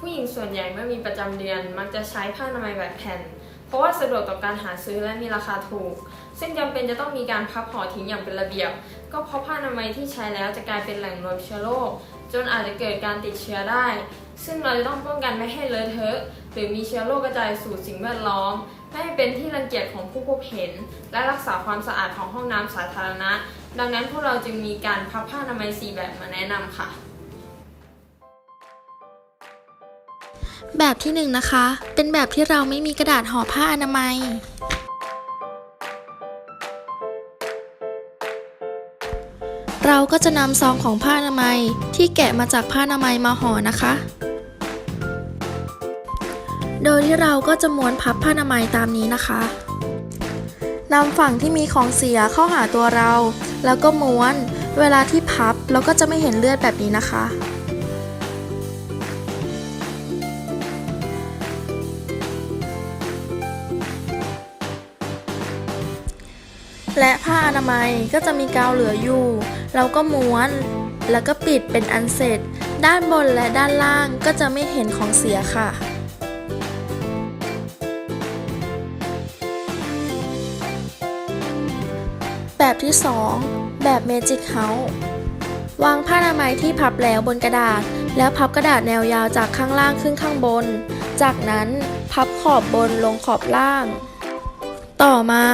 ผู้หญิงส่วนใหญ่เมื่อมีประจำเดือนมักจะใช้ผ้าอนามัยแบบแผ่น เพราะว่าสะดวกต่อการหาซื้อและมีราคาถูก ซึ่งจำเป็นจะต้องมีการพับห่อทิ้งอย่างเป็นระเบียบ ก็เพราะผ้าอนามัยที่ใช้แล้วจะกลายเป็นแหล่งรวมเชื้อโรคจนอาจจะเกิดการติดเชื้อได้ ซึ่งเราจะต้องป้องกันไม่ให้เลอะเทอะ หรือมีเชื้อโรคกระจายสู่สิ่งแวดล้อม ไม่ให้เป็นที่รังเกียจของผู้พบเห็น และรักษาความสะอาดของห้องน้ำสาธารณะ ดังนั้นพวกเราจึงมีการพับผ้าอนามัยสีแบบมาแนะนำค่ะ แบบที่หนึ่งนะคะ เป็นแบบที่เราไม่มีกระดาษห่อผ้าอนามัย เราก็จะนำซองของผ้าอนามัยที่แกะมาจากผ้าอนามัยมาห่อนะคะ โดยที่เราก็จะม้วนพับผ้าอนามัยตามนี้นะคะนำฝั่งที่มีของเสียเข้าหาตัวเรา แล้วก็ม้วน เวลาที่พับเราก็จะไม่เห็นเลือดแบบนี้นะคะ และผ้าอนามัยก็จะมีกาวเหลืออยู่ เราก็ม้วนแล้วก็ปิดเป็นอันเสร็จ ด้านบนและด้านล่างก็จะไม่เห็นของเสียค่ะ แบบที่ 2 แบบ Magic House วางผ้าอนามัยที่พับแล้วบนกระดาษ แล้วพับกระดาษแนวยาวจากข้างล่างขึ้นข้างบน จากนั้นพับขอบบนลงขอบล่าง ต่อมา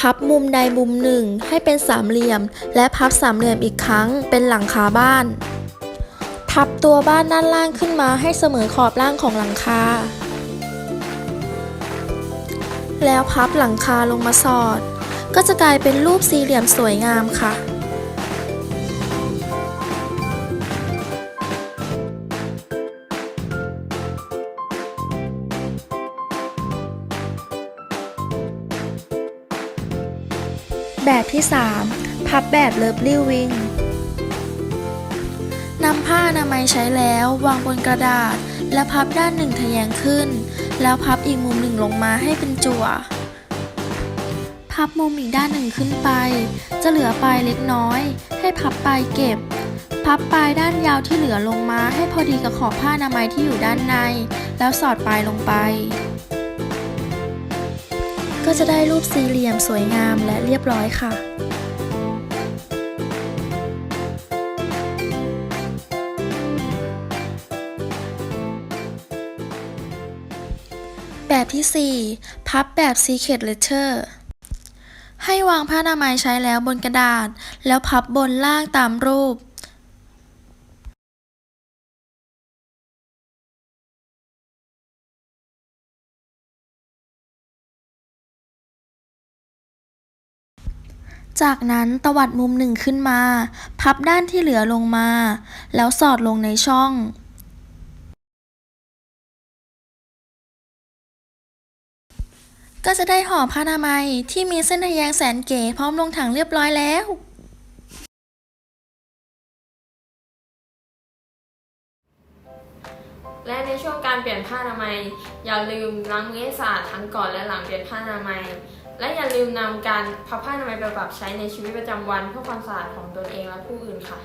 พับมุมใดมุมหนึ่งให้เป็นสามเหลี่ยม และพับสามเหลี่ยมอีกครั้งเป็นหลังคาบ้าน พับตัวบ้านด้านล่างขึ้นมาให้เสมอขอบล่างของหลังคา แล้วพับหลังคาลงมาสอด ก็จะกลายเป็นรูปสี่เหลี่ยมสวยงามค่ะ แบบที่ 3 พับแบบเลิฟลี่วิงนำผ้าอนามัยใช้แล้ววางบนกระดาษ และพับด้านหนึ่งทะแยงขึ้น แล้วพับอีกมุมหนึ่งลงมาให้เป็นจั่ว พับมุมอีกด้านหนึ่งขึ้นไป จะเหลือปลายเล็กน้อย ให้พับปลายเก็บ พับปลายด้านยาวที่เหลือลงมาให้พอดีกับขอบผ้าอนามัยที่อยู่ด้านใน แล้วสอดปลายลงไป ก็จะได้รูปสี่เหลี่ยมสวยงามและเรียบร้อยค่ะ แบบที่ 4 พับแบบ Secret Letter ให้วางผ้าอนามัยใช้แล้วบนกระดาษ แล้วพับบนล่างตามรูป จากนั้นตวัดมุมหนึ่งขึ้นมา พับด้านที่เหลือลงมา แล้วสอดลงในช่องก็จะได้ห่อผ้าอนามัยที่มีเส้นทะแยงแสนเก๋พร้อมลงถังเรียบร้อยแล้ว และในช่วงการเปลี่ยนผ้าอนามัย อย่าลืมล้างมือให้สะอาดทั้งก่อนและหลังเปลี่ยนผ้าอนามัย และอย่าลืมนำการพับผ้าอนามัยไปปรับใช้ในชีวิตประจำวันเพื่อความสะอาดของตนเองและผู้อื่นค่ะ